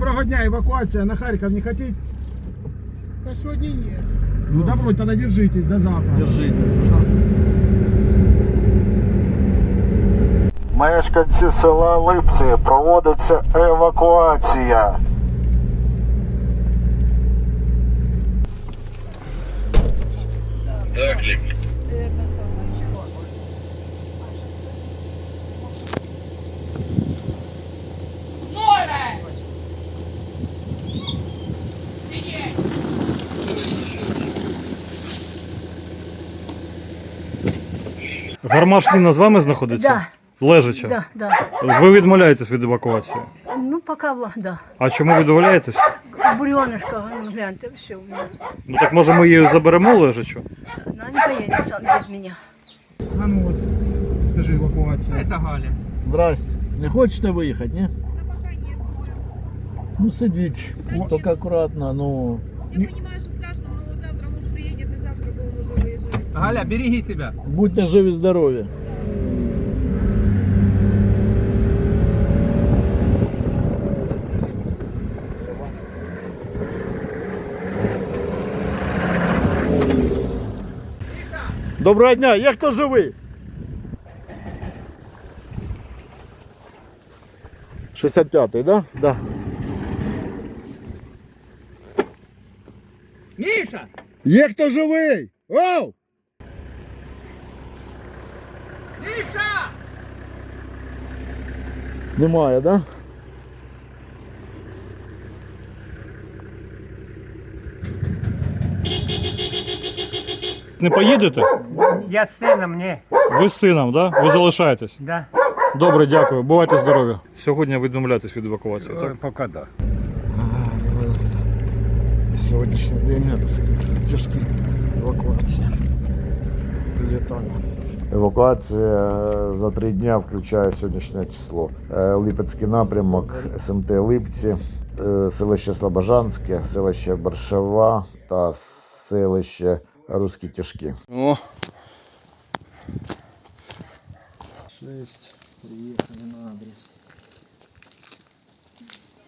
Доброго дня, эвакуация на Харьков не хотите? Да сегодня нет. Ну добро, тогда держитесь, до завтра. Держитесь. Мешканці села Липці проводиться евакуація. Гармаш Ніна з вами знаходиться? Да. Лежача. Да, да. Ви відмовляєтесь від евакуації. Ну, пока, в- да. А чому відмовляєтесь? Буренышко, ну, гляньте, все. Ну так може ми її заберемо лежачу? Она не поедет сам без меня. А ну вот, скажи эвакуация. Здрасте. Не хочете виїхати, ні? Ну сидіть. Тільки акуратно, ну. Я понимаю, что Галя, береги себя. Будьте живі, здорові. Доброго дня, як хто живий? 65-й, да? Да. Миша! Є хто живий? Оу! Немає, да? Не поїдете? Я з сином, ні. Ви з сином, да? Ви залишаєтесь? Да. Добре, дякую. Бувайте здорові. Сьогодні відмовляєтесь від евакуації, так? Пока да. Сегодняшнее время тяжкие эвакуации. Прилетали. Евакуація е, за три дні включає сьогоднішнє число. Е, Липецький напрямок, СМТ Липці, е, селище Слобожанське, селище Баршева та селище Руські Тяжкі. О, Шесть. Приїхали на адрес.